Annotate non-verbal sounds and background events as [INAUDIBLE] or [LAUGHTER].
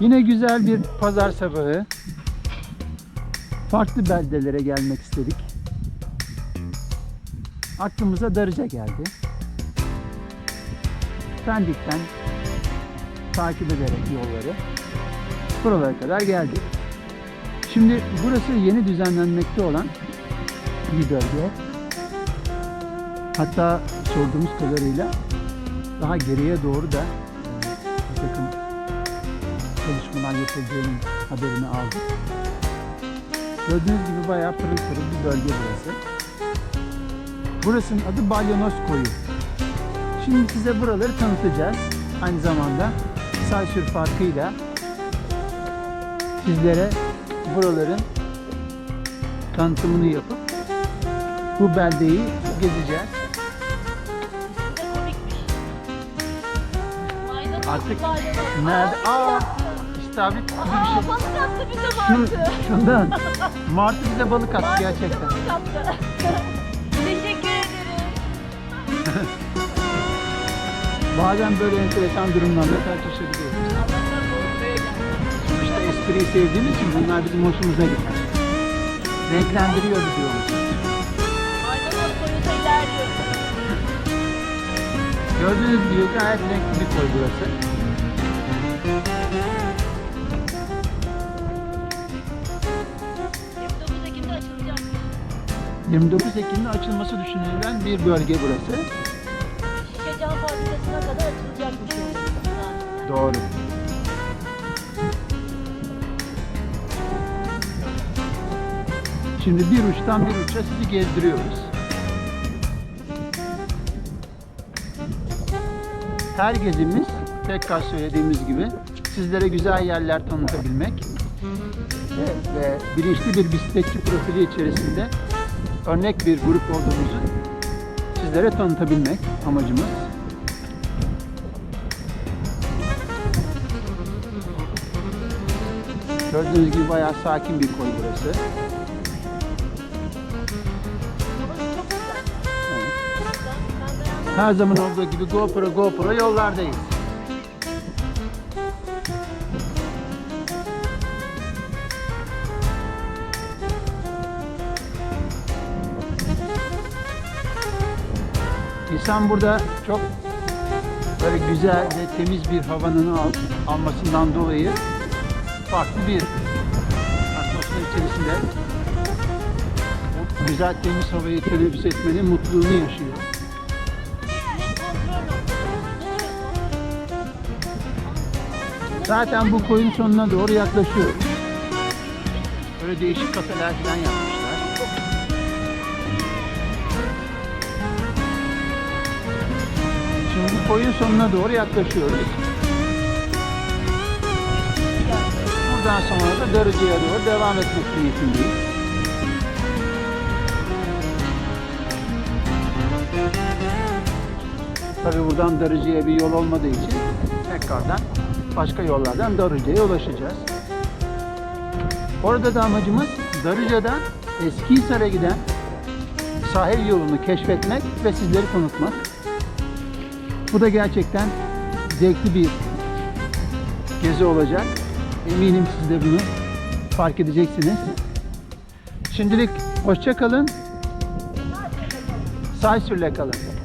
Yine güzel bir pazar sabahı. Farklı beldelere gelmek istedik. Aklımıza Darıca geldi. Pendik'ten takip ederek yolları buralara kadar geldik. Şimdi burası yeni düzenlenmekte olan bir bölge. Hatta sorduğumuz kadarıyla daha geriye doğru da yapıldığının haberini aldık. Gördüğünüz gibi bayağı pırıl pırıl bir bölge burası. Burasının adı Balyonos Koyu. Şimdi size buraları tanıtacağız. Aynı zamanda saysür farkıyla sizlere buraların tanıtımını yapıp bu beldeyi gezeceğiz. Artık. Nerede? Aa, bir Aa, balık attı bize martı. şundan. Martı bize balık attı Martı gerçekten. bize balık attı. [LAUGHS] Teşekkür ederim. [LAUGHS] Bazen böyle enteresan durumlarla karşılaşabiliyoruz. Allah'tan korkmaya geldim. İşte espriyi sevdiğimiz için bunlar bizim hoşumuza gider. Renklendiriyor. Maydanoz koyuda ilerliyoruz. Gördüğünüz gibi gayet renkli bir koy burası. 29 Ekim'de açılması düşünülen bir bölge burası. Şişe cam fabrikasına kadar açılacakmış. yol. Doğru. Şimdi bir uçtan bir uça sizi gezdiriyoruz. Her gezimiz tekrar söylediğimiz gibi sizlere güzel yerler tanıtabilmek ve, ve bilinçli bir bisikletçi profili içerisinde örnek bir grup olduğumuzu sizlere tanıtabilmek amacımız. Gördüğünüz gibi bayağı sakin bir koy burası. Evet. Her zaman olduğu gibi GoPro GoPro yollardayız. İnsan burada çok böyle güzel ve temiz bir havanın al- almasından dolayı farklı bir atmosfer içerisinde o güzel temiz havayı teneffüs etmenin mutluluğunu yaşıyor. Zaten bu koyun sonuna doğru yaklaşıyoruz. Böyle değişik kafeler falan yapmışlar. Koyun sonuna doğru yaklaşıyoruz. Buradan sonra da Darıcı'ya doğru devam etmek niyetindeyiz. Tabii buradan Darıcı'ya bir yol olmadığı için tekrardan başka yollardan Darıcı'ya ulaşacağız. Orada da amacımız Darıca'dan Eskihisar'a giden sahil yolunu keşfetmek ve sizleri tanıtmak. Bu da gerçekten zevkli bir gezi olacak. Eminim siz de bunu fark edeceksiniz. Şimdilik hoşça kalın. Saysür'le kalın.